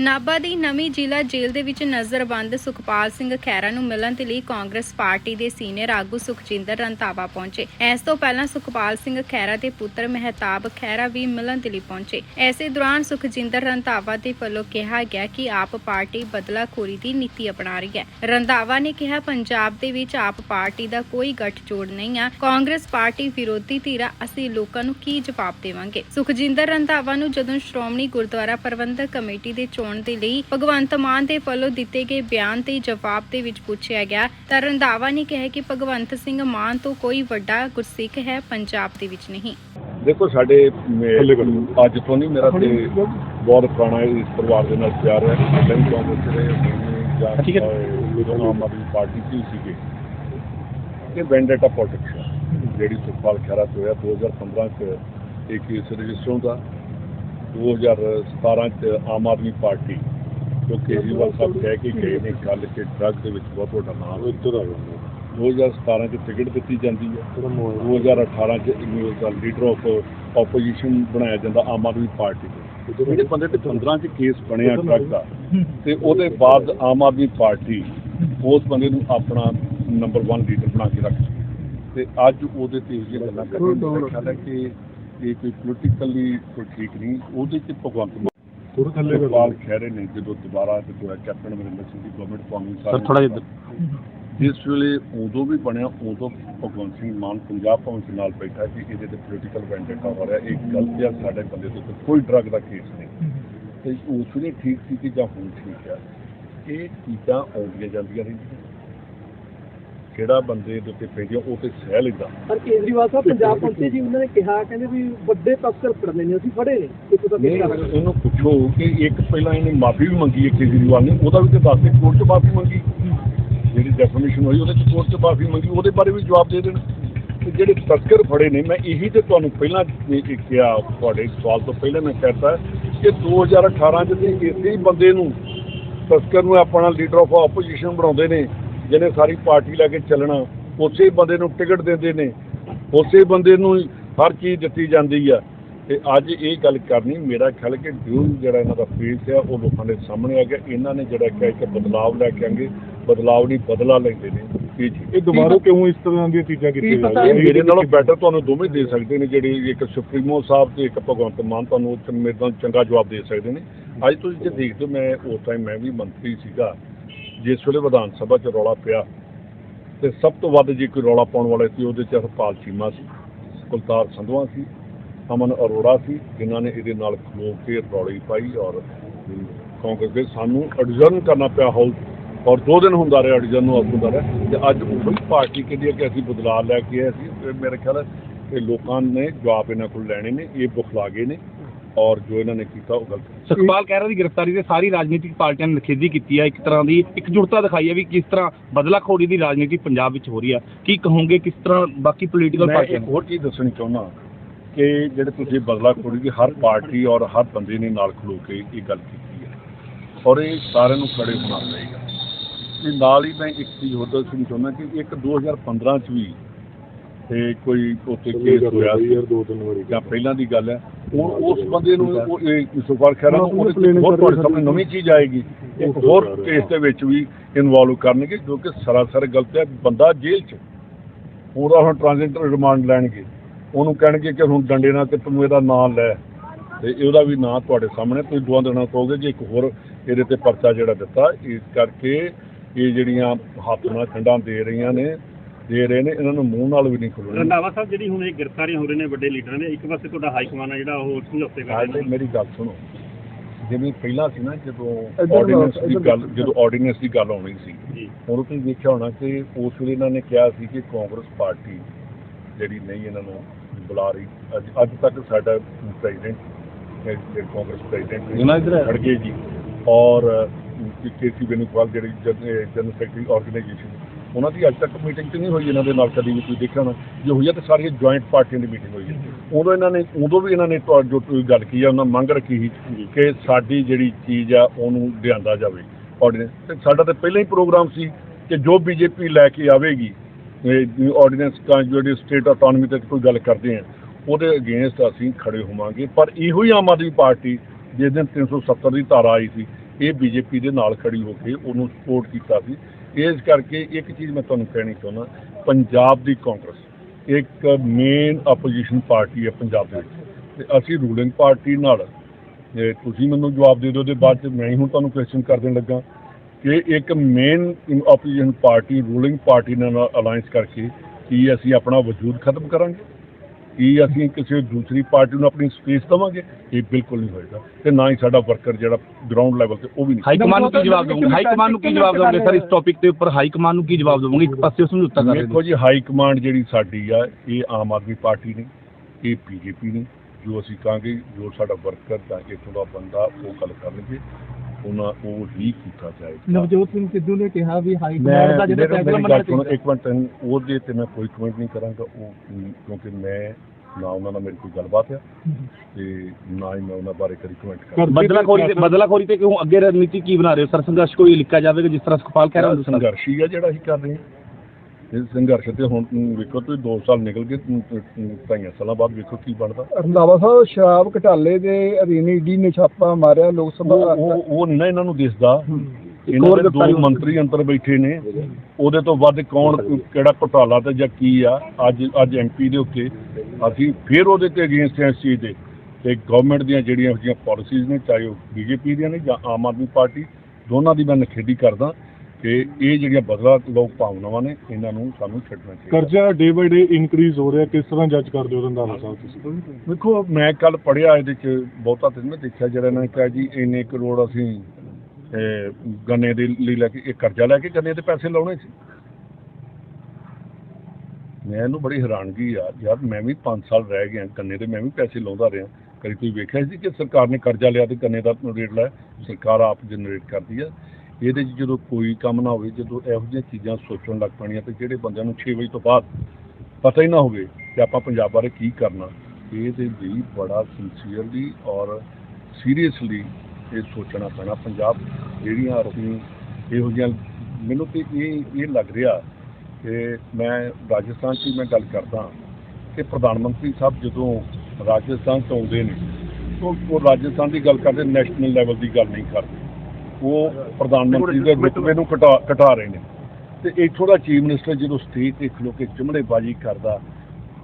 ਨਾਭਾ ਦੀ ਨਵੀਂ ਜ਼ਿਲ੍ਹਾ ਜੇਲ੍ਹ ਦੇ ਵਿੱਚ ਨਜ਼ਰਬੰਦ ਸੁਖਪਾਲ ਸਿੰਘ ਖਹਿਰਾ ਨੂੰ ਮਿਲਣ ਦੇ ਲਈ ਕਾਂਗਰਸ ਪਾਰਟੀ ਦੇ ਸੀਨੀਅਰ ਆਗੂ ਸੁਖਜਿੰਦਰ ਰੰਧਾਵਾ ਪਹੁੰਚੇ। ਇਸ ਤੋਂ ਪਹਿਲਾਂ ਸੁਖਪਾਲ ਸਿੰਘ ਖਹਿਰਾ ਦੇ ਪੁੱਤਰ ਮਹਿਤਾਬ ਖਹਿਰਾ ਵੀ ਮਿਲਣ ਦੇ ਲਈ ਪਹੁੰਚੇ। ਐਸੇ ਦੌਰਾਨ ਸੁਖਜਿੰਦਰ ਰੰਧਾਵਾ ਦੇ ਵੱਲੋਂ ਕਿਹਾ ਗਿਆ ਕਿ ਆਪ ਪਾਰਟੀ ਬਦਲਾਖੋਰੀ ਦੀ ਨੀਤੀ ਅਪਣਾ ਰਹੀ ਹੈ। ਰੰਧਾਵਾ ਨੇ ਕਿਹਾ, ਪੰਜਾਬ ਦੇ ਵਿੱਚ ਆਪ ਪਾਰਟੀ ਦਾ ਕੋਈ ਗੱਠਜੋੜ ਨਹੀਂ ਆ। ਕਾਂਗਰਸ ਪਾਰਟੀ ਵਿਰੋਧੀ ਧਿਰ, ਅਸੀਂ ਲੋਕਾਂ ਨੂੰ ਕੀ ਜਵਾਬ ਦੇਵਾਂਗੇ? ਸੁਖਜਿੰਦਰ ਰੰਧਾਵਾ ਨੂੰ ਜਦੋਂ ਸ਼੍ਰੋਮਣੀ ਗੁਰਦੁਆਰਾ ਪ੍ਰਬੰਧਕ ਕਮੇਟੀ ਦੇ ਚੋਣ ਦੇ ਲਈ ਭਗਵੰਤ ਮਾਨ ਦੇ ਵੱਲੋਂ ਦਿੱਤੇ ਗਏ ਬਿਆਨ ਤੇ ਜਵਾਬ ਦੇ ਵਿੱਚ ਪੁੱਛਿਆ ਗਿਆ। ਤਾਂ ਰੰਧਾਵਾ ਨੇ ਕਿਹਾ ਕਿ ਭਗਵੰਤ ਸਿੰਘ ਮਾਨ ਤੋਂ ਕੋਈ ਵੱਡਾ ਗੁਰਸਿੱਖ ਹੈ ਪੰਜਾਬ ਦੇ ਵਿੱਚ ਨਹੀਂ। ਦੇਖੋ ਸਾਡੇ ਮੇ- ਅੱਜ ਤੋਂ ਨਹੀਂ ਮੇਰਾ ਤੇ ਬਹੁਤ ਪੁਰਾਣਾ ਇਸ ਪਰਿਵਾਰ ਦੇ ਨਾਲ ਪਿਆਰ ਹੈ। ਵੀ ਕਾਂਗਰਸ ਜਾਂ ਠੀਕ ਹੈ। ਆਮ ਆਦਮੀ ਪਾਰਟੀ ਹੀ ਸੀਗੇ। ਇਹ ਵੈਂਡੇਟਾ ਪੋਲਿਟਿਕਸ ਜਿਹੜੀ ਸੁਖਪਾਲ ਖਹਿਰਾ ਤੋਂ ਹੋਇਆ 2015 ਚ ਇੱਕ ਕੇਸ ਰਜਿਸਟਰ ਹੁੰਦਾ। 2017 ਚ ਆਮ ਆਦਮੀ ਪਾਰਟੀ ਜੋ ਕੇਜਰੀਵਾਲ ਸਾਹਿਬ ਕਹਿ ਕੇ ਗਏ ਨੇ ਕੱਲ ਕਿ ਡਰੱਗ ਦੇ ਵਿੱਚ ਬਹੁਤ ਵੱਡਾ ਨਾਮ ਇੱਧਰ ਆ 2017 ਚ ਟਿਕਟ ਦਿੱਤੀ ਜਾਂਦੀ ਹੈ। 2018 ਚ ਲੀਡਰ ਆਫ ਆਪੋਜੀਸ਼ਨ ਬਣਾਇਆ ਜਾਂਦਾ ਆਮ ਆਦਮੀ ਪਾਰਟੀ ਦੇ ਜਿਹੜੇ ਬੰਦੇ ਤੇ 15 ਚ ਕੇਸ ਬਣਿਆ ਡਰੱਗ ਦਾ ਤੇ ਉਹਦੇ ਬਾਅਦ ਆਮ ਆਦਮੀ ਪਾਰਟੀ ਉਸ ਬੰਦੇ ਨੂੰ ਆਪਣਾ ਨੰਬਰ 1 ਲੀਡਰ ਬਣਾ ਕੇ ਰੱਖੀ ਤੇ ਅੱਜ ਉਹਦੇ ਤੇ ਇਹ ਗੱਲਾਂ ਕਰਨੀ ਮੇਰਾ ਖਿਆਲ ਹੈ ਕਿ ਇਹ ਕੋਈ ਪੋਲੀਟੀਕਲੀ ਕੋਈ ਠੀਕ ਨਹੀਂ ਉਹਦੇ ਚ ਭਗਵੰਤ ਮਾਨ ਥੱਲੇ ਕਰ ਸੁਖਪਾਲ ਖਹਿਰੇ ਨੇ ਜਦੋਂ ਦੁਬਾਰਾ ਤੇ ਹੋਇਆ ਕੈਪਟਨ ਅਮਰਿੰਦਰ ਸਿੰਘ ਦੀ ਗਵਰਨਮੈਂਟ ਫਾਰਮਿੰਗ ਸਰ ਥੋੜਾ ਜਿਹਾ ਜਿਸ ਵੇਲੇ ਉਦੋਂ ਵੀ ਬਣਿਆ ਉਦੋਂ ਭਗਵੰਤ ਸਿੰਘ ਮਾਨ ਪੰਜਾਬ ਭਵਨ ਦੇ ਨਾਲ ਬੈਠਾ ਕਿ ਇਹਦੇ ਤੇ ਪੋਲੀਟੀਕਲ ਵੈਂਡੇਟਾ ਹੋ ਰਿਹਾ ਇਹ ਗਲਤ ਹੈ ਸਾਡੇ ਬੰਦੇ ਉੱਤੇ ਕੋਈ ਡਰੱਗ ਦਾ ਕੇਸ ਨਹੀਂ। ਤੇ ਉਸ ਵੇਲੇ ਠੀਕ ਸੀ ਕਿ ਜਾਂ ਹੁਣ ਠੀਕ ਹੈ ਇਹ ਚੀਜ਼ਾਂ ਆਉਂਦੀਆਂ ਜਾਂਦੀਆਂ ਰਹਿੰਦੀਆਂ। ਕਿਹੜਾ ਬੰਦੇ ਦੇ ਉੱਤੇ ਪੈਂਦੀਆਂ ਉਹ ਤੇ ਸਹਿ ਲੈਂਦਾ। ਪਰ ਕੇਜਰੀਵਾਲ ਸਾਹਿਬ ਪੰਜਾਬ ਪਹੁੰਚੇ ਜੀ ਉਹਨਾਂ ਨੇ ਕਿਹਾ ਕਹਿੰਦੇ ਵੀ ਵੱਡੇ ਤਸਕਰ ਫੜਨੇ ਨੇ ਅਸੀਂ ਫੜੇ ਨੇ। ਗੱਲ ਹੈ। ਇਹਨੂੰ ਪੁੱਛੋ ਕਿ ਇੱਕ ਪਹਿਲਾਂ ਇਹਨੇ ਮਾਫੀ ਵੀ ਮੰਗੀ ਹੈ ਕੇਜਰੀਵਾਲ ਨੇ ਉਹਦਾ ਵੀ ਤੇ ਦੱਸ ਦੇ ਕੋਰਟ 'ਚ ਮਾਫੀ ਮੰਗੀ। ਜਿਹੜੀ ਡੈਫਰਮੇਸ਼ਨ ਹੋਈ ਉਹਦੇ ਕੋਰਟ 'ਚ ਮਾਫੀ ਮੰਗੀ ਉਹਦੇ ਬਾਰੇ ਵੀ ਜਵਾਬ ਦੇ ਦੇਣ। ਤੇ ਜਿਹੜੇ ਤਸਕਰ ਫੜੇ ਨੇ ਮੈਂ ਇਹੀ ਤੇ ਤੁਹਾਨੂੰ ਪਹਿਲਾਂ ਕਿਹਾ ਤੁਹਾਡੇ ਸਵਾਲ ਤੋਂ ਪਹਿਲਾਂ ਮੈਂ ਕਹਿਤਾ ਕਿ 2018 'ਚ ਤੇ ਇਸੇ ਬੰਦੇ ਨੂੰ ਤਸਕਰ ਨੂੰ ਆਪਣਾ ਲੀਡਰ ਆਫ ਆਪੋਜੀਸ਼ਨ ਬਣਾਉਂਦੇ ਨੇ ਜਿਹਨੇ ਸਾਰੀ ਪਾਰਟੀ ਲੈ ਕੇ ਚੱਲਣਾ ਉਸੇ ਬੰਦੇ ਨੂੰ ਟਿਕਟ ਦਿੰਦੇ ਨੇ। ਉਸੇ ਬੰਦੇ ਨੂੰ ਹਰ ਚੀਜ਼ ਦਿੱਤੀ ਜਾਂਦੀ ਆ। ਤੇ ਅੱਜ ਇਹ ਗੱਲ ਕਰਨੀ ਮੇਰਾ ਖਿਆਲ ਕਿ ਡਿਊ ਜਿਹੜਾ ਇਹਨਾਂ ਦਾ ਫੇਸ ਆ ਉਹ ਲੋਕਾਂ ਦੇ ਸਾਹਮਣੇ ਆ ਗਿਆ। ਇਹਨਾਂ ਨੇ ਜਿਹੜਾ ਕਿਹਾ ਕਿ ਬਦਲਾਵ ਲੈ ਕੇ ਆਂਗੇ ਬਦਲਾਵ ਨਹੀਂ ਬਦਲਾ ਲੈਂਦੇ ਨੇ। ਇਹ ਦੁਬਾਰਾ ਕਿਉਂ ਇਸ ਤਰ੍ਹਾਂ ਦੀਆਂ ਚੀਜ਼ਾਂ ਕੀਤੀਆਂ ਜਾ ਇਹ ਰਹੀਆਂ ਮੇਰੇ ਨਾਲੋਂ ਬੈਟਰ ਤੁਹਾਨੂੰ ਦੋਵੇਂ ਦੇ ਸਕਦੇ ਨੇ ਜਿਹੜੀ ਇੱਕ ਸੁਪਰੀਮੋ ਸਾਹਿਬ ਤੇ ਇੱਕ ਭਗਵੰਤ ਮਾਨ ਤੁਹਾਨੂੰ ਉੱਥੇ ਮੇਰੇ ਤੋਂ ਚੰਗਾ ਜਵਾਬ ਦੇ ਸਕਦੇ ਨੇ। ਅੱਜ ਤੁਸੀਂ ਜੇ ਦੇਖਦੇ ਹੋ ਮੈਂ ਉਸ ਟਾਈਮ ਮੈਂ ਵੀ ਮੰਤਰੀ ਸੀਗਾ। ਜਿਸ ਵੇਲੇ ਵਿਧਾਨ ਸਭਾ 'ਚ ਰੌਲਾ ਪਿਆ ਤੇ ਸਭ ਤੋਂ ਵੱਧ ਜੇ ਕੋਈ ਰੌਲਾ ਪਾਉਣ ਵਾਲੇ ਸੀ, ਉਹਦੇ 'ਚ ਹਰਪਾਲ ਚੀਮਾ ਸੀ, ਕੁਲਤਾਰ ਸੰਧਵਾ ਸੀ, ਅਮਨ ਅਰੋੜਾ ਸੀ, ਜਿਨ੍ਹਾਂ ਨੇ ਇਹਦੇ ਨਾਲ ਖਲੋ ਕੇ ਰੌਲੀ ਪਾਈ ਔਰ ਕਾਂਗਰਸ ਦੇ ਸਾਨੂੰ ਐਡਜਰਨ ਕਰਨਾ ਪਿਆ ਹਾਊਸ ਔਰ ਦੋ ਦਿਨ ਹੁੰਦਾ ਰਿਹਾ ਐਡਜਰਨ ਨੂੰ ਹੁੰਦਾ ਰਿਹਾ ਤੇ ਅੱਜ ਉਹੀ ਪਾਰਟੀ ਕਹਿੰਦੀ ਹੈ ਕਿ ਅਸੀਂ ਬਦਲਾਅ ਲੈ ਕੇ ਆਏ ਸੀ ਮੇਰੇ ਖਿਆਲ ਹੈ ਲੋਕਾਂ ਨੇ ਜਵਾਬ ਇਹਨਾਂ ਕੋਲ ਲੈਣੇ ਨੇ, ਇਹ ਬੁਖਲਾ ਗਏ ਨੇ। ਔਰ ਜੋ ਇਹਨਾਂ ਨੇ ਕੀਤਾ ਉਹ ਗਲਤ ਹੈ। ਸੁਖਪਾਲ ਖਹਿਰਾ ਦੀ ਗ੍ਰਿਫਤਾਰੀ ਤੇ ਸਾਰੀ ਰਾਜਨੀਤਿਕ ਪਾਰਟੀਆਂ ਨੇ ਨਿਖੇਧੀ ਕੀਤੀ ਹੈ। ਇੱਕ ਤਰ੍ਹਾਂ ਦੀ ਇਕਜੁੱਟਤਾ ਦਿਖਾਈ ਹੈ ਵੀ ਕਿਸ ਤਰ੍ਹਾਂ ਬਦਲਾਖੋਰੀ ਦੀ ਰਾਜਨੀਤੀ ਪੰਜਾਬ ਵਿੱਚ ਹੋ ਰਹੀ ਹੈ। ਕੀ ਕਹੋਗੇ ਕਿਸ ਤਰ੍ਹਾਂ ਬਾਕੀ ਪੋਲੀਟੀਕਲ ਮੈਂ ਪਾਰਟੀਆਂ ਇੱਕ ਹੋਰ ਚੀਜ਼ ਦੱਸਣੀ ਚਾਹੁੰਦਾ ਕਿ ਜਿਹੜੇ ਤੁਸੀਂ ਬਦਲਾ ਖੋੜੀ ਦੀ ਹਰ ਪਾਰਟੀ ਔਰ ਹਰ ਬੰਦੇ ਨੇ ਨਾਲ ਖਲੋ ਕੇ ਇਹ ਗੱਲ ਕੀਤੀ ਹੈ। ਔਰ ਇਹ ਸਾਰਿਆਂ ਨੂੰ ਖੜੇ ਹੋਣਾ ਚਾਹੀਦਾ ਤੇ ਨਾਲ ਹੀ ਮੈਂ ਇੱਕ ਚੀਜ਼ ਹੋਰ ਦੱਸਣੀ ਚਾਹੁੰਦਾ ਕਿ ਇੱਕ 2015 ਚ ਵੀ ਤੇ ਕੋਈ ਉੱਥੇ ਕੇਸ ਹੋਇਆ ਸੀ ਯਾਰ ਦੋ ਤਿੰਨ ਵਾਰੀ ਜਾਂ ਪਹਿਲਾਂ ਦੀ ਗੱਲ ਹੈ ਉਹ ਉਸ ਬੰਦੇ ਨੂੰ ਉਹ ਇਹ ਸੁਪਰ ਖੈਰਾ ਨੂੰ ਉਹਦੇ ਤੇ ਹੋਰ ਤੁਹਾਡੇ ਸਾਹਮਣੇ ਨਵੀਂ ਚੀਜ਼ ਆਏਗੀ। ਇੱਕ ਹੋਰ ਕੇਸ ਦੇ ਵਿੱਚ ਵੀ ਇਨਵੋਲਵ ਕਰਨਗੇ ਜੋ ਕਿ ਸਰਾਸਰ ਗਲਤ ਹੈ। ਬੰਦਾ ਜੇਲ੍ਹ 'ਚ ਉਹਦਾ ਹੁਣ ਟ੍ਰਾਂਜ਼ਿਟ ਰਿਮਾਂਡ ਲੈਣਗੇ। ਉਹਨੂੰ ਕਹਿਣਗੇ ਕਿ ਹੁਣ ਡੰਡੇ ਨਾਲ ਤੇ ਤੂੰ ਇਹਦਾ ਨਾਂ ਲੈ। ਤੇ ਇਹਦਾ ਵੀ ਨਾਂ ਤੁਹਾਡੇ ਸਾਹਮਣੇ ਤੁਸੀਂ ਦੋਆਂ ਦਿਨਾਂ ਕਹੋਗੇ ਕਿ ਇੱਕ ਹੋਰ ਇਹਦੇ ਤੇ ਪਰਚਾ ਜਿਹੜਾ ਦਿੱਤਾ ਇਸ ਕਰਕੇ ਇਹ ਜਿਹੜੀਆਂ ਹੱਥ ਨਾਲ ਖੰਡਾਂ ਦੇ ਰਹੀਆਂ ਨੇ ਦੇ ਰਹੇ ਨੇ ਇਹਨਾਂ ਨੂੰ ਮੂੰਹ ਨਾਲ ਵੀ ਨਹੀਂ ਖੁੱਲਣਾ ਰੰਧਾਵਾ ਸਾਹਿਬ ਜਿਹੜੀ ਹੁਣ ਇਹ ਗ੍ਰਿਫਤਾਰੀਆਂ ਹੋ ਰਹੇ ਨੇ ਵੱਡੇ ਲੀਡਰਾਂ ਦੇ ਇੱਕ ਪਾਸੇ ਤੁਹਾਡਾ ਹਾਈ ਕਮਾਨ ਆ ਜਿਹੜਾ ਉਹ ਸਮਝੌਤੇ ਕਰ ਅੱਜ ਰਿਹਾ ਮੇਰੀ ਗੱਲ ਸੁਣੋ। ਜਿਵੇਂ ਪਹਿਲਾਂ ਸੀ ਨਾ ਜਦੋਂ ਆਰਡੀਨੈਂਸ ਦੀ ਗੱਲ ਜਦੋਂ ਆਰਡੀਨੈਂਸ ਦੀ ਗੱਲ ਆਉਣੀ ਸੀ ਉਦੋਂ ਤੁਸੀਂ ਵੇਖਿਆ ਹੋਣਾ ਕਿ ਉਸ ਵੇਲੇ ਇਹਨਾਂ ਨੇ ਕਿਹਾ ਸੀ ਕਿ ਕਾਂਗਰਸ ਪਾਰਟੀ ਜਿਹੜੀ ਨਹੀਂ ਇਹਨਾਂ ਨੂੰ ਬੁਲਾ ਰਹੀ। ਅੱਜ ਅੱਜ ਤੱਕ ਸਾਡਾ ਪ੍ਰੈਜ਼ੀਡੈਂਟ ਕਾਂਗਰਸ ਪ੍ਰੈਜ਼ੀਡੈਂਟ। ਖੜਗੇ ਜੀ। ਔਰ ਕੇਸੀ ਬੇਨੂਪਾਲ ਜਿਹੜੀ ਜਨਰਲ ਸੈਕਟਰੀ ਆਰਗੇਨਾਈਜੇਸ਼ਨ ਉਹਨਾਂ ਦੀ ਅੱਜ ਤੱਕ ਮੀਟਿੰਗ ਤੇ ਨਹੀਂ ਹੋਈ ਇਹਨਾਂ ਦੇ ਨਾਲ ਕਦੀ ਵੀ ਤੁਸੀਂ ਦੇਖਿਆ ਹੋਣਾ ਜੇ ਹੋਈ ਹੈ ਤਾਂ ਸਾਰੀਆਂ ਜੁਆਇੰਟ ਪਾਰਟੀਆਂ ਦੀ ਮੀਟਿੰਗ ਹੋਈ ਹੈ ਉਦੋਂ ਇਹਨਾਂ ਨੇ ਉਦੋਂ ਵੀ ਇਹਨਾਂ ਨੇ ਜੋ ਗੱਲ ਕੀ ਆ ਉਹਨਾਂ ਮੰਗ ਰੱਖੀ ਸੀ ਕਿ ਸਾਡੀ ਜਿਹੜੀ ਚੀਜ਼ ਆ ਉਹਨੂੰ ਲਿਆਂਦਾ ਜਾਵੇ। ਆਰਡੀਨੈਂਸ ਤੇ ਸਾਡਾ ਤਾਂ ਪਹਿਲਾਂ ਹੀ ਪ੍ਰੋਗਰਾਮ ਸੀ ਕਿ ਜੋ ਬੀਜੇਪੀ ਲੈ ਕੇ ਆਵੇਗੀ ਆਰਡੀਨੈਂਸ ਕਾ ਜਿਹੜੀ ਸਟੇਟ ਆਟੋਨਮੀ ਤੇ ਕੋਈ ਗੱਲ ਕਰਦੇ ਆ ਉਹਦੇ ਅਗੇਂਸਟ ਅਸੀਂ ਖੜੇ ਹੋਵਾਂਗੇ। ਪਰ ਇਹੋ ਹੀ ਆਮ ਆਦਮੀ ਪਾਰਟੀ ਜਿਸ ਦਿਨ 370 ਦੀ ਧਾਰਾ ਆਈ ਸੀ ਇਹ ਬੀਜੇਪੀ ਦੇ ਨਾਲ ਖੜੀ ਹੋ ਕੇ ਉਹਨੂੰ ਸਪੋਰਟ ਕੀਤਾ ਸੀ। ਇਸ ਕਰਕੇ ਇੱਕ ਚੀਜ਼ ਮੈਂ ਤੁਹਾਨੂੰ ਕਹਿਣੀ ਚਾਹੁੰਦਾ, ਪੰਜਾਬ ਦੀ ਕਾਂਗਰਸ ਇੱਕ ਮੇਨ ਆਪੋਜੀਸ਼ਨ ਪਾਰਟੀ ਹੈ ਪੰਜਾਬ ਦੇ ਵਿੱਚ। ਤੇ ਅਸੀਂ ਰੂਲਿੰਗ ਪਾਰਟੀ ਨਾਲ ਤੁਸੀਂ ਮੈਨੂੰ ਜਵਾਬ ਦੇ ਦਿਓ ਤੇ ਬਾਅਦ ਚ ਮੈਂ ਹੀ ਹੁਣ ਤੁਹਾਨੂੰ ਕੁਐਸਚਨ ਕਰ ਦੇਣ ਲੱਗਾ। ਕਿ ਇੱਕ main opposition party ruling party ਨਾਲ ਅਲਾਈਅੰਸ ਕਰਕੇ ਕੀ ਅਸੀਂ ਆਪਣਾ ਵਜੂਦ ਖਤਮ ਕਰਾਂਗੇ? ਕੀ ਅਸੀਂ ਕਿਸੇ ਦੂਸਰੀ ਪਾਰਟੀ ਨੂੰ ਆਪਣੀ ਸਪੇਸ ਦੇਵਾਂਗੇ? ਇਹ ਬਿਲਕੁਲ ਨਹੀਂ ਹੋਏਗਾ ਤੇ ਨਾ ਹੀ ਸਾਡਾ ਵਰਕਰ ਜਿਹੜਾ ਗਰਾਊਂਡ ਲੈਵਲ ਤੇ ਉਹ ਵੀ ਨਹੀਂ। ਹਾਈ ਕਮਾਂਡ ਨੂੰ ਕੀ ਜਵਾਬ ਦੇਵੋਗੇ ਹਾਈ ਕਮਾਂਡ ਨੂੰ ਕੀ ਜਵਾਬ ਦੇਵੋਗੇ ਸਰ ਇਸ ਟੌਪਿਕ ਦੇ ਉੱਪਰ ਹਾਈ ਕਮਾਂਡ ਨੂੰ ਕੀ ਜਵਾਬ ਦੇਵੋਗੇ ਇੱਕ ਪਾਸੇ ਸਮਝੌਤਾ ਕਰ ਰਹੇ ਦੇਖੋ ਜੀ ਹਾਈ ਕਮਾਂਡ ਜਿਹੜੀ ਸਾਡੀ ਆ ਇਹ ਆਮ ਆਦਮੀ ਪਾਰਟੀ ਨੇ ਇਹ ਬੀਜੇਪੀ ਨੇ ਜੋ ਅਸੀਂ ਕਹਾਂਗੇ ਜੋ ਸਾਡਾ ਵਰਕਰ ਜਾਂ ਇੱਥੋਂ ਦਾ ਬੰਦਾ ਉਹ ਗੱਲ ਕਰਨਗੇ। ਉਹਨਾਂ ਉਹ ਹੀ ਕੀਤਾ ਜਾਏਗਾ। ਨਵਜੋਤ ਸਿੰਘ ਸਿੱਧੂ ਨੇ ਕਿਹਾ ਵੀ ਹਾਈ ਮੈਂ ਕਮਾਂਡ ਦਾ ਜਿਹੜਾ ਫੈਸਲਾ ਮੰਨਣਾ ਚਾਹੀਦਾ ਇੱਕ ਮਿੰਟ ਉਹਦੇ ਤੇ ਮੈਂ ਕੋਈ ਕਮੈਂਟ ਨਹੀਂ ਕਰਾਂਗਾ ਉਹ ਕਿਉਂਕਿ ਮੈਂ ਨਾ ਉਹਨਾਂ ਨਾਲ ਮੇਰੀ ਕੋਈ ਗੱਲਬਾਤ ਆ ਤੇ ਨਾ ਹੀ ਮੈਂ ਉਹਨਾਂ ਬਾਰੇ ਕਰੀ ਕਮੈਂਟ ਕਰਾਂ। ਬਦਲਾਖੋਰੀ ਤੇ ਬਦਲਾਖੋਰੀ ਤੇ ਕਿਉਂ ਅੱਗੇ ਰਣਨੀਤੀ ਕੀ ਬਣਾ ਰਹੇ ਹੋ? ਸਰ ਸੰਘਰਸ਼ ਕੋਈ ਲਿਖਿਆ ਜਾਵੇਗਾ ਜਿਸ ਤਰ੍ਹਾਂ ਸੁਖਪਾਲ ਕਹਿ ਰਹੇ ਹੋ ਸੰਘਰਸ਼ ਹੀ ਆ ਜਿਹੜਾ ਅਸੀਂ ਕਰ ਰਹੇ ਹਾਂ। ਇਹ ਸੰਘਰਸ਼ ਤੇ ਹੁਣ ਵੇਖੋ ਤੁਸੀਂ 2 ਸਾਲ ਨਿਕਲ ਅਮ, ਢਾਈਆਂ ਸਾਲਾਂ ਬਾਅਦ ਵੇਖੋ ਕੀ ਬਣਦਾ। ਰੰਧਾਵਾ ਸਾਹਿਬ ਸ਼ਰਾਬ ਘਟਾਲੇ ਦੇ ਅਧੀਨ ਈਡੀ ਨੇ ਛਾਪਾ ਮਾਰਿਆ ਲੋਕ ਸਭਾ ਉਹ ਉਹ ਨਹੀਂ ਨਾ ਇਹਨਾਂ ਨੂੰ ਦਿਸਦਾ। ਇਹਨਾਂ ਦੇ ਦੋ ਮੰਤਰੀ ਅੰਦਰ ਬੈਠੇ ਨੇ। ਉਹਦੇ ਤੋਂ ਵੱਧ ਕੌਣ ਕਿਹੜਾ ਘੁਟਾਲਾ ਤੇ ਜਾਂ ਕੀ ਆ? ਅੱਜ ਅੱਜ ਐਮਪੀ ਦੇ ਉੱਤੇ ਅਸੀਂ ਫਿਰ ਉਹਦੇ ਤੇ ਅਗੇਂਸਟ ਇਸ ਚੀਜ਼ ਦੇ। ਤੇ ਗਵਰਨਮੈਂਟ ਦੀਆਂ ਜਿਹੜੀਆਂ ਜਿਹੀਆਂ ਪਾਲਿਸੀਜ਼ ਨੇ ਚਾਹੇ ਉਹ ਬੀਜੇਪੀ ਦੀਆਂ ਨੇ ਜਾਂ ਆਮ ਆਦਮੀ ਪਾਰਟੀ ਦੋਨਾਂ ਦੀ ਮੈਂ ਨਿਖੇਧੀ ਕਰਦਾ। ਕਿ ਇਹ ਜਿਹੜੀਆਂ ਬਦਲਾ ਲੋਕ ਭਾਵਨਾਵਾਂ ਨੇ ਇਹਨਾਂ ਨੂੰ ਸਾਨੂੰ ਛੱਡਣਾ ਚਾਹੀਦਾ। ਕਰਜ਼ਾ ਡੇ ਬਾਈ ਡੇ ਇਨਕਰੀਜ਼ ਹੋ ਰਿਹਾ ਕਿਸ ਤਰ੍ਹਾਂ ਜੱਜ ਕਰਦੇ ਹੋ ਰੰਧਾਵਾ ਸਾਹਿਬ ਤੁਸੀਂ? ਵੇਖੋ ਮੈਂ ਕੱਲ ਪੜਿਆ ਇਹਦੇ ਚ ਬਹੁਤਾ ਤੇ ਨਹੀਂ ਦੇਖਿਆ ਜਿਹੜਾ ਇਹਨਾਂ ਨੇ ਕਿਹਾ ਜੀ ਇੰਨੇ ਕਰੋੜ ਅਸੀਂ ਗੰਨੇ ਦੇ ਲਈ ਲੈ ਕੇ ਇਹ ਕਰਜ਼ਾ ਲੈ ਕੇ ਗੰਨੇ ਦੇ ਪੈਸੇ ਲਾਉਣੇ ਸੀ। ਮੈਂ ਇਹਨੂੰ ਬੜੀ ਹੈਰਾਨਗੀ ਆ ਯਾਰ ਮੈਂ ਵੀ 5 ਸਾਲ ਰਹਿ ਗਿਆ ਗੰਨੇ ਦੇ ਮੈਂ ਵੀ ਪੈਸੇ ਲਾਉਂਦਾ ਰਿਹਾ। ਕਦੀ ਤੁਸੀਂ ਵੇਖਿਆ ਸੀ ਕਿ ਸਰਕਾਰ ਨੇ ਕਰਜ਼ਾ ਲਿਆ ਤੇ ਗੰਨੇ ਦਾ ਰੇਟ ਲਾਇਆ? ਸਰਕਾਰ ਆਪ ਜਨਰੇਟ ਕਰਦੀ ਆ। ਇਹਦੇ 'ਚ ਜਦੋਂ ਕੋਈ ਕੰਮ ਨਾ ਹੋਵੇ, ਜਦੋਂ ਇਹੋ ਜਿਹੀਆਂ ਚੀਜ਼ਾਂ ਸੋਚਣ ਲੱਗ ਪੈਣੀਆਂ ਤੇ ਜਿਹੜੇ ਬੰਦਿਆਂ ਨੂੰ 6 ਵਜੇ ਤੋਂ ਬਾਅਦ ਪਤਾ ਹੀ ਨਾ ਹੋਵੇ ਕਿ ਆਪਾਂ ਪੰਜਾਬ ਬਾਰੇ ਕੀ ਕਰਨਾ, ਇਹਦੇ ਲਈ ਬੜਾ ਸਿੰਸੀਅਰਲੀ ਔਰ ਸੀਰੀਅਸਲੀ ਇਹ ਸੋਚਣਾ ਪੈਣਾ। ਪੰਜਾਬ ਜਿਹੜੀਆਂ ਅਸੀਂ ਇਹੋ ਜਿਹੀਆਂ, ਮੈਨੂੰ ਤੇ ਇਹ ਇਹ ਲੱਗ ਰਿਹਾ ਕਿ ਮੈਂ ਰਾਜਸਥਾਨ 'ਚ ਹੀ ਮੈਂ ਗੱਲ ਕਰਦਾ ਕਿ ਪ੍ਰਧਾਨ ਮੰਤਰੀ ਸਾਹਿਬ ਜਦੋਂ ਰਾਜਸਥਾਨ 'ਚ ਆਉਂਦੇ ਨੇ, ਉਹ ਉਹ ਰਾਜਸਥਾਨ ਦੀ ਗੱਲ ਕਰਦੇ ਨੈਸ਼ਨਲ ਲੈਵਲ ਦੀ ਗੱਲ ਨਹੀਂ ਕਰਦੇ। ਉਹ ਪ੍ਰਧਾਨ ਮੰਤਰੀ ਦੇ ਰੁਤਬੇ ਨੂੰ ਘਟਾ ਘਟਾ ਰਹੇ ਨੇ। ਤੇ ਇੱਥੋਂ ਦਾ ਚੀਫ ਮਿਨਿਸਟਰ ਜਦੋਂ ਸਟੇਜ ਤੇ ਖਲੋ ਕੇ ਚਮੜੇਬਾਜ਼ੀ ਕਰਦਾ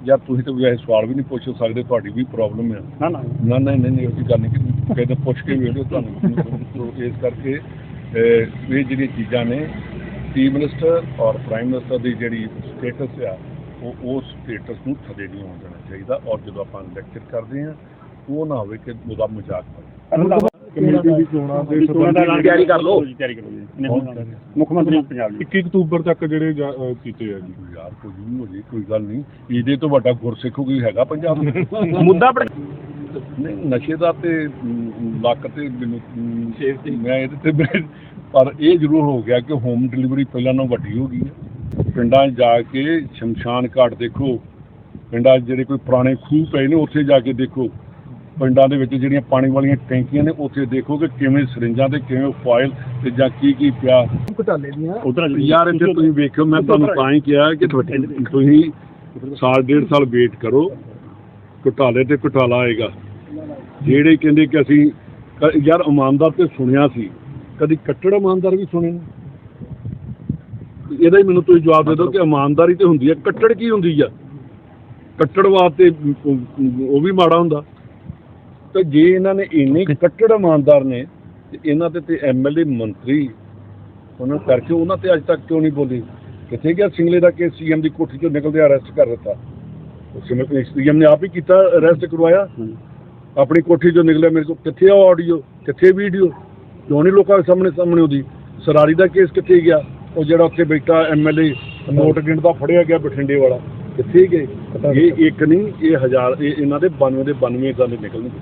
ਯਾਰ ਤੁਸੀਂ ਤਾਂ ਵੈਸੇ ਸਵਾਲ ਵੀ ਨਹੀਂ ਪੁੱਛ ਸਕਦੇ ਤੁਹਾਡੀ ਵੀ ਪ੍ਰੋਬਲਮ ਹੈ ਨਾ ਨਾ। ਨਾ ਨਹੀਂ ਨਹੀਂ ਉਹ ਗੱਲ ਨਹੀਂ ਕਿ ਕਹਿੰਦੇ ਪੁੱਛ ਕੇ ਵੇਖੋ ਤੁਹਾਨੂੰ। ਇਸ ਕਰਕੇ ਇਹ ਜਿਹੜੀਆਂ ਚੀਜ਼ਾਂ ਨੇ ਚੀਫ ਮਿਨਿਸਟਰ ਔਰ ਪ੍ਰਾਈਮ ਮਿਨਿਸਟਰ ਦੀ ਜਿਹੜੀ ਸਟੇਟਸ ਆ ਉਹ ਉਸ ਸਟੇਟਸ ਨੂੰ ਥੱਲੇ ਨਹੀਂ ਆਉਣ ਦੇਣਾ ਚਾਹੀਦਾ। ਔਰ ਜਦੋਂ ਆਪਾਂ ਲੈਕਚਰ ਕਰਦੇ ਹਾਂ ਉਹ ਨਾ ਹੋਵੇ ਕਿ ਉਹਦਾ ਮਜ਼ਾਕ ਬਣੇ। ਕਮੇਟੀ ਦੀ ਚੋਣਾਂ ਦੇ ਚੋਣਾਂ ਦਾ ਐਲਾਨ ਤਿਆਰੀ ਕਰ ਲਓ। ਜੀ, ਤਿਆਰੀ ਕਰੋ ਜੀ ਇਹਨੇ ਹੁਣ ਮੁੱਖ ਮੰਤਰੀ ਪੰਜਾਬ ਜੀ। 21 ਅਕਤੂਬਰ ਤੱਕ ਜਿਹੜੇ ਜਾ- ਅਹ ਕੀਤੇ ਆ ਜੀ। ਯਾਰ ਕੁਝ ਨਹੀਂ ਹੋ ਜੇ ਕੋਈ ਗੱਲ ਨਹੀਂ। ਇਹਦੇ ਤੋਂ ਵੱਡਾ ਗੁਰਸਿੱਖ ਕੋਈ ਹੈਗਾ ਪੰਜਾਬ ਵਿੱਚ ਮੁੱਦਾ ਪਰ ਨਹੀਂ ਨਸ਼ੇ ਦਾ ਤੇ ਮ, ਲੱਕ ਤੇ ਮੈਨੂੰ ਮ, ਮੈਂ ਇਹਦੇ ਤੇ ਮੈਂ- ਪਰ ਇਹ ਜ਼ਰੂਰ ਹੋ ਗਿਆ ਕਿ ਹੋਮ ਡਿਲੀਵਰੀ ਪਹਿਲਾਂ ਨਾਲੋਂ ਵੱਡੀ ਹੋ ਗਈ ਹੈ। ਪਿੰਡਾਂ 'ਚ ਜਾ ਕੇ ਸ਼ਮਸ਼ਾਨ ਘਾਟ ਦੇਖੋ। ਪਿੰਡਾਂ 'ਚ ਜਿਹੜੇ ਕੋਈ ਪੁਰਾਣੇ ਖੂਹ ਪਏ ਨੇ ਉੱਥੇ ਜਾ ਕੇ ਦੇਖੋ। ਪਿੰਡਾਂ ਦੇ ਵਿੱਚ ਜਿਹੜੀਆਂ ਪਾਣੀ ਵਾਲੀਆਂ ਟੈਂਕੀਆਂ ਨੇ ਉੱਥੇ ਦੇਖੋ ਕਿ ਕਿਵੇਂ ਸਰਿੰਜਾਂ ਤੇ ਕਿਵੇਂ ਫਾਇਲ ਤੇ ਜਾਂ ਕੀ ਕੀ ਪਿਆ। ਘਟਾਲੇ ਦੀਆਂ। ਉਧਰ ਯਾਰ ਇੱਥੇ ਤੁਸੀਂ ਵੇਖੋ ਮੈਂ ਤੁਹਾਨੂੰ ਤਾਂ ਹੀ ਕਿਹਾ ਕਿ ਤੁਸੀਂ ਸਾਲ ਡੇਢ ਸਾਲ ਵੇਟ ਕਰੋ। ਘੁਟਾਲੇ ਤੇ ਘੁਟਾਲਾ ਆਏਗਾ। ਜਿਹੜੇ ਕਹਿੰਦੇ ਕਿ ਅਸੀਂ ਯਾਰ ਇਮਾਨਦਾਰ ਤੇ ਸੁਣਿਆ ਸੀ। ਕਦੀ ਕੱਟੜ ਇਮਾਨਦਾਰ ਵੀ ਸੁਣੇ ਨੇ ਇਹਦਾ ਹੀ ਮੈਨੂੰ ਤੁਸੀਂ ਜਵਾਬ ਦੇ ਦਿਓ ਕਿ ਇਮਾਨਦਾਰੀ ਤੇ ਹੁੰਦੀ ਹੈ ਕੱਟੜ ਕੀ ਹੁੰਦੀ ਆ? ਕੱਟੜਵਾਦ ਤੇ ਉਹ ਵੀ ਮਾੜਾ ਹੁੰਦਾ। ਤੇ ਜੇ ਇਹਨਾਂ ਨੇ ਇੰਨੇ ਕੱਟੜ ਇਮਾਨਦਾਰ ਨੇ ਤੇ ਇਹਨਾਂ ਤੇ ਤੇ ਐਮਐਲਏ ਮੰਤਰੀ ਉਹਨਾਂ ਕਰਕੇ ਉਹਨਾਂ ਤੇ ਅੱਜ ਤੱਕ ਕਿਉਂ ਨਹੀਂ ਬੋਲੇ? ਕਿੱਥੇ ਗਿਆ ਸਿੰਗਲੇ ਦਾ ਕੇਸ? ਸੀਐਮ ਦੀ ਕੋਠੀ ਚੋਂ ਨਿਕਲਦੇ ਅਰੈਸਟ ਕਰ ਦਿੱਤਾ। ਸੀਐਮ ਨੇ ਆਪ ਹੀ ਕੀਤਾ ਅਰੈਸਟ ਕਰਵਾਇਆ। ਆਪਣੀ ਕੋਠੀ ਚੋਂ ਨਿਕਲਿਆ ਮੇਰੇ ਕੋਲ। ਕਿੱਥੇ ਆ ਆਡੀਓ ਕਿੱਥੇ ਵੀਡੀਓ ਕਿਉਂ ਨਹੀਂ ਲੋਕਾਂ ਦੇ ਸਾਹਮਣੇ ਸਾਹਮਣੇ ਉਹਦੀ ਸਰਾਰੀ ਦਾ ਕੇਸ ਕਿੱਥੇ ਗਿਆ? ਉਹ ਜਿਹੜਾ ਉੱਥੇ ਬੈਠਾ ਐਮਐਲਏ ਨੋਟ ਗਿਣਦਾ ਫੜਿਆ ਗਿਆ ਬਠਿੰਡੇ ਵਾਲਾ। ਕਿੱਥੇ ਗਏ? ਇਹ ਇੱਕ ਨਹੀਂ ਇਹ ਹਜ਼ਾਰ ਇਹ ਇਹਨਾਂ ਦੇ 92 ਦੇ 92 ਇਦਾਂ ਦੇ ਨਿਕਲਣਗੇ।